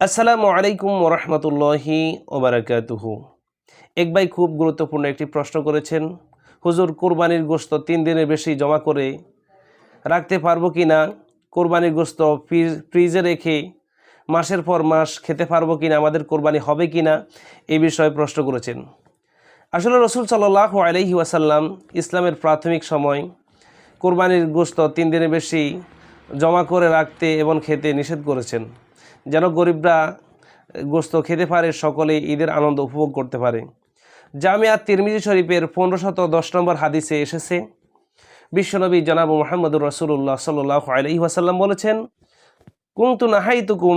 আসসালামু আলাইকুম ওরহমতুল্লাহি ওবরাকাতুহু। এক ভাই খুব গুরুত্বপূর্ণ একটি প্রশ্ন করেছেন, হুজুর, কোরবানির গোস্ত তিন দিনের বেশি জমা করে রাখতে পারব কি না? কোরবানির গোস্ত ফ্রিজ- রেখে মাসের পর মাস খেতে পারব কি না? আমাদের কোরবানি হবে কি না? এই বিষয়ে প্রশ্ন করেছেন। আসলে রসুল সাল্লাহ আলহি ওয়াসাল্লাম ইসলামের প্রাথমিক সময় কোরবানির গোস্ত তিন দিনের বেশি জমা করে রাখতে এবং খেতে নিষেধ করেছেন। যেন গরিবরা গোস্ত খেতে পারে সকলে ঈদের আনন্দ উপভোগ করতে পারে। জামিয়া তিরমিজি শরীফের পনেরো শত দশ নম্বর হাদিসে এসেছে। বিশ্বনবী জনাব মোহাম্মদুর রসুল্লাহ সাল্লাহ আলহি ওয়াসাল্লাম বলেছেন কুমতু নাহাই নাহাইতুকুম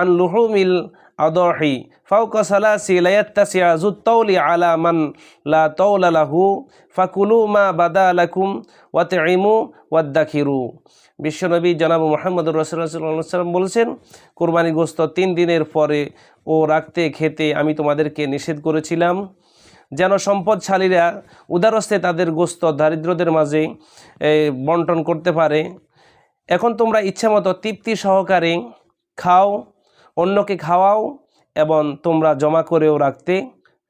আন লুহুমিল আদহি ফাউকা সালাসি লায়াত্তাসিয়া জুত্তাউলি আলা মান লা তাওলা লাহু, ফাকুলু মা বাদা লাকুম ওয়াতইমু ওয়াদ্দাখিরু। বিশ্বনবী জনাব মোহাম্মদ রসুল্লাহ বলেছেন, কোরবানি গোস্ত তিন দিনের পরে ও রাখতে খেতে আমি তোমাদেরকে নিষেধ করেছিলাম। যেন সম্পদশালীরা উদারস্তে তাদের গোস্ত দারিদ্রদের মাঝে বন্টন করতে পারে। এখন তোমরা ইচ্ছামতো তৃপ্তি সহকারে খাও, অন্যকে খাওয়াও এবং তোমরা জমা করেও রাখতে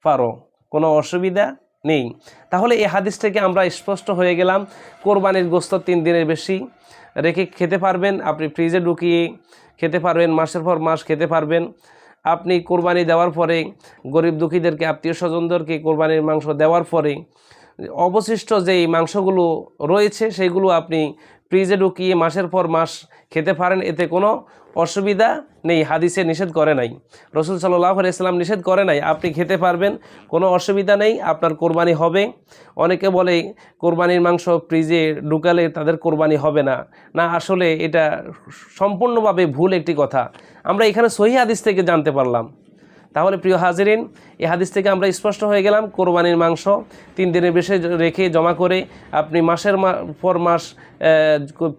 পারো। কোনো অসুবিধা নেই। তাহলে এই হাদিস থেকে আমরা স্পষ্ট হয়ে গেলাম, কোরবানির গোস্ত তিন দিনের বেশি রেখে খেতে পারবেন, আপনি ফ্রিজে ঢুকিয়ে খেতে পারবেন, মাসের পর মাস খেতে পারবেন। আপনি কোরবানি দেওয়ার পরে, গরিব দুঃখীদেরকে, আত্মীয় স্বজনদেরকে কোরবানির মাংস দেওয়ার পরে, অবশিষ্ট যেই মাংসগুলো রয়েছে সেইগুলো আপনি ফ্রিজে ঢুকিয়ে মাসের পর মাস খেতে পারেন, এতে কোনো অসুবিধা নেই। হাদিসে নিষেধ করে নাই। রসুল সাল্লাহ ইসলাম নিষেধ করে নাই, আপনি খেতে পারবেন, কোনো অসুবিধা নেই, আপনার কোরবানি হবে। অনেকে বলে, কোরবানির মাংস ফ্রিজে ঢুকালে তাদের কোরবানি হবে না। না, আসলে এটা সম্পূর্ণভাবে ভুল একটি কথা। আমরা এখানে সহি হাদিস থেকে জানতে পারলাম। তাহলে প্রিয় হাজিরিন, এ হাদিস থেকে আমরা স্পষ্ট হয়ে গেলাম, কোরবানির মাংস তিন দিনের বেশি রেখে জমা করে আপনি মাসের পর মাস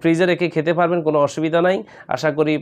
ফ্রিজে রেখে খেতে পারবেন, কোনো অসুবিধা নাই। আশা করি